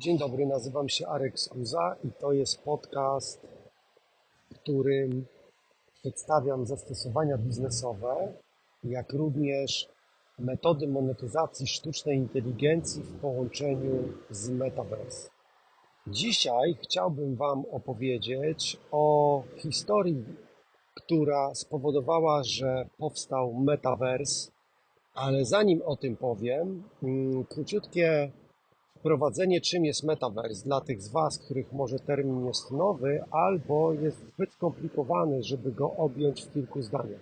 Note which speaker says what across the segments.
Speaker 1: Dzień dobry, nazywam się Arek Skuza i to jest podcast, w którym przedstawiam zastosowania biznesowe, jak również metody monetyzacji sztucznej inteligencji w połączeniu z Metaverse. Dzisiaj chciałbym Wam opowiedzieć o historii, która spowodowała, że powstał Metaverse, ale zanim o tym powiem, mm, króciutkie wprowadzenie, czym jest metaverse dla tych z Was, których może termin jest nowy albo jest zbyt skomplikowany, żeby go objąć w kilku zdaniach.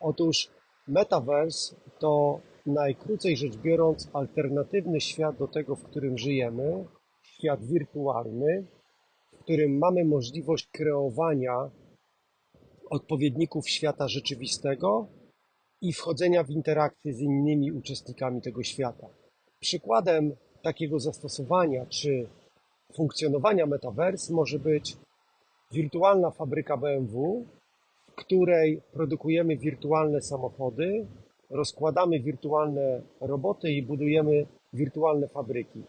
Speaker 1: Otóż metaverse to najkrócej rzecz biorąc alternatywny świat do tego, w którym żyjemy, świat wirtualny, w którym mamy możliwość kreowania odpowiedników świata rzeczywistego i wchodzenia w interakcję z innymi uczestnikami tego świata. Przykładem takiego zastosowania czy funkcjonowania metaverse może być wirtualna fabryka BMW, w której produkujemy wirtualne samochody, rozkładamy wirtualne roboty i budujemy wirtualne fabryki.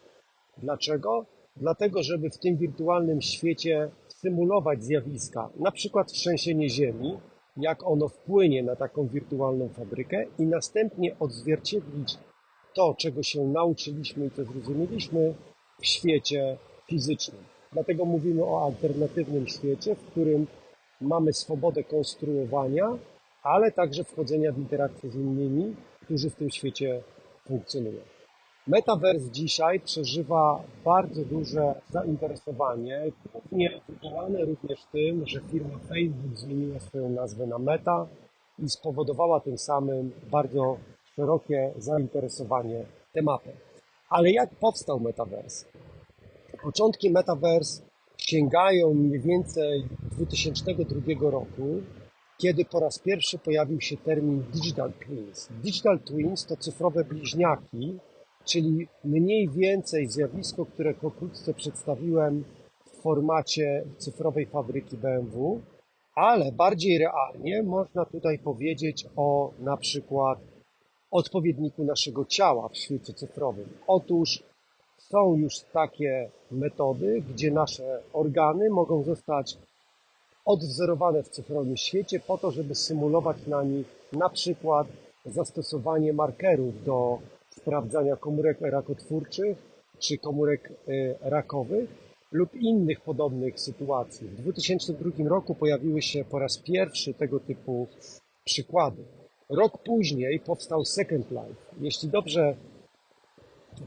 Speaker 1: Dlaczego? Dlatego, żeby w tym wirtualnym świecie symulować zjawiska, na przykład trzęsienie ziemi, jak ono wpłynie na taką wirtualną fabrykę i następnie odzwierciedlić to, czego się nauczyliśmy i co zrozumieliśmy w świecie fizycznym. Dlatego mówimy o alternatywnym świecie, w którym mamy swobodę konstruowania, ale także wchodzenia w interakcję z innymi, którzy w tym świecie funkcjonują. Metaverse dzisiaj przeżywa bardzo duże zainteresowanie, głównie wywołane również tym, że firma Facebook zmieniła swoją nazwę na Meta i spowodowała tym samym bardzo szerokie zainteresowanie tematem. Ale jak powstał Metaverse? Początki Metaverse sięgają mniej więcej 2002 roku, kiedy po raz pierwszy pojawił się termin Digital Twins. Digital Twins to cyfrowe bliźniaki, czyli mniej więcej zjawisko, które pokrótce przedstawiłem w formacie cyfrowej fabryki BMW, ale bardziej realnie można tutaj powiedzieć o na przykład odpowiedniku naszego ciała w świecie cyfrowym. Otóż są już takie metody, gdzie nasze organy mogą zostać odwzorowane w cyfrowym świecie po to, żeby symulować na nich na przykład zastosowanie markerów do sprawdzania komórek rakotwórczych czy komórek e, rakowych lub innych podobnych sytuacji. W 2002 roku pojawiły się po raz pierwszy tego typu przykłady. Rok później powstał Second Life. Jeśli dobrze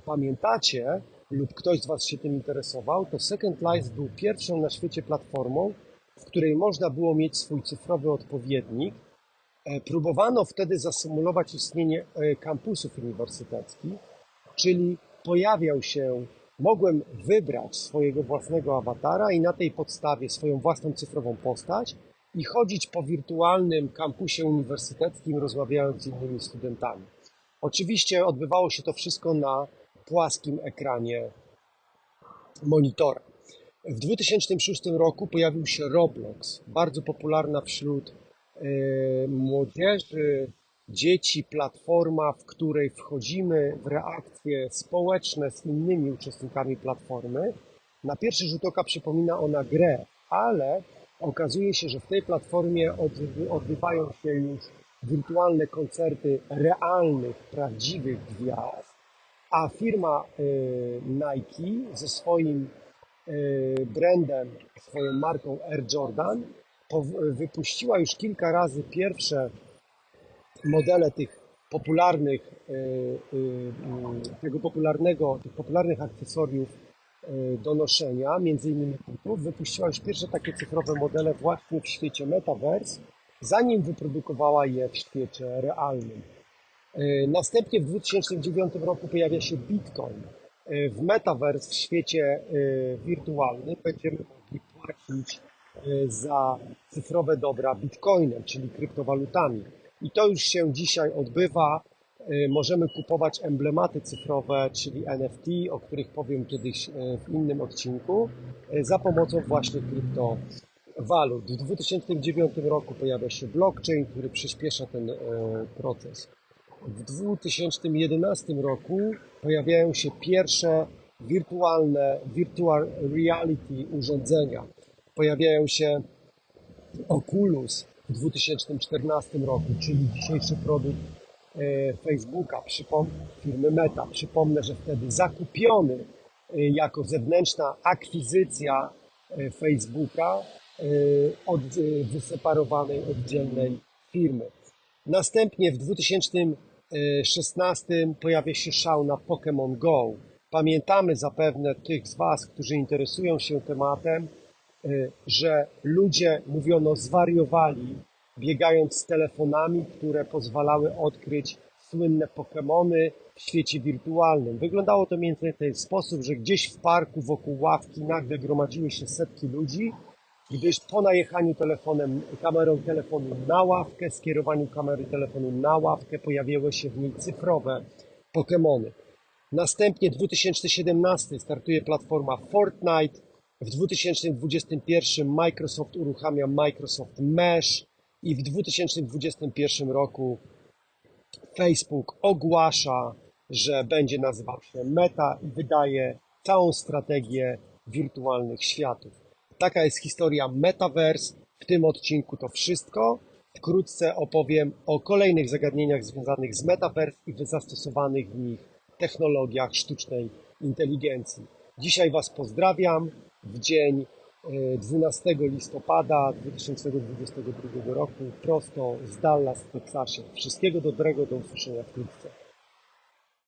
Speaker 1: pamiętacie, lub ktoś z Was się tym interesował, to Second Life był pierwszą na świecie platformą, w której można było mieć swój cyfrowy odpowiednik. E, próbowano wtedy zasymulować istnienie e, kampusów uniwersyteckich, czyli pojawiał się, mogłem wybrać swojego własnego awatara i na tej podstawie swoją własną cyfrową postać i chodzić po wirtualnym kampusie uniwersyteckim, rozmawiając z innymi studentami. Oczywiście odbywało się to wszystko na płaskim ekranie monitora. W 2006 roku pojawił się Roblox, bardzo popularna wśród yy, młodzieży, dzieci, platforma, w której wchodzimy w reakcje społeczne z innymi uczestnikami platformy. Na pierwszy rzut oka przypomina ona grę, ale okazuje się, że w tej platformie odbywają się już wirtualne koncerty realnych, prawdziwych gwiazd, a firma y, Nike ze swoim y, brandem, swoją marką Air Jordan wypuściła już kilka razy pierwsze modele tych popularnych, y, tego popularnego, tych popularnych akcesoriów E, do noszenia, między innymi butów, wypuściła już pierwsze takie cyfrowe modele właśnie w świecie Metaverse, zanim wyprodukowała je w świecie realnym. E, następnie w 2009 roku pojawia się Bitcoin. E, w Metaverse, w świecie wirtualnym, będziemy mogli płacić za cyfrowe dobra Bitcoinem, czyli kryptowalutami. I to już się dzisiaj odbywa możemy kupować emblematy cyfrowe, czyli NFT, o których powiem kiedyś y, w innym odcinku, y, za pomocą właśnie kryptowalut. W 2009 roku pojawia się blockchain, który przyspiesza ten proces. W 2011 roku pojawiają się pierwsze wirtualne, virtual reality urządzenia. Pojawiają się Oculus w 2014 roku, czyli dzisiejszy produkt Facebooka, przypom- firmy Meta. Przypomnę, że wtedy zakupiony e, jako zewnętrzna akwizycja e, Facebooka od wyseparowanej, oddzielnej firmy. Następnie w 2016 pojawia się szał na Pokémon Go. Pamiętamy zapewne tych z Was, którzy interesują się tematem, że ludzie, mówiono, zwariowali, biegając z telefonami, które pozwalały odkryć słynne Pokémony w świecie wirtualnym. Wyglądało to mniej więcej w ten sposób, że gdzieś w parku wokół ławki nagle gromadziły się setki ludzi, gdyż po najechaniu telefonem, kamerą telefonu na ławkę, skierowaniu kamery telefonu na ławkę, pojawiły się w niej cyfrowe Pokémony. Następnie 2017 startuje platforma Fortnite, w 2021 Microsoft uruchamia Microsoft Mesh i w 2021 roku Facebook ogłasza, że będzie nazywał się Meta i wydaje całą strategię wirtualnych światów. Taka jest historia Metaverse. W tym odcinku to wszystko. Wkrótce opowiem o kolejnych zagadnieniach związanych z Metaverse i zastosowanych w nich technologiach sztucznej inteligencji. Dzisiaj Was pozdrawiam w dzień 12 e, listopada 2022 roku prosto z Dallas w Teksasie. Wszystkiego dobrego, do usłyszenia wkrótce.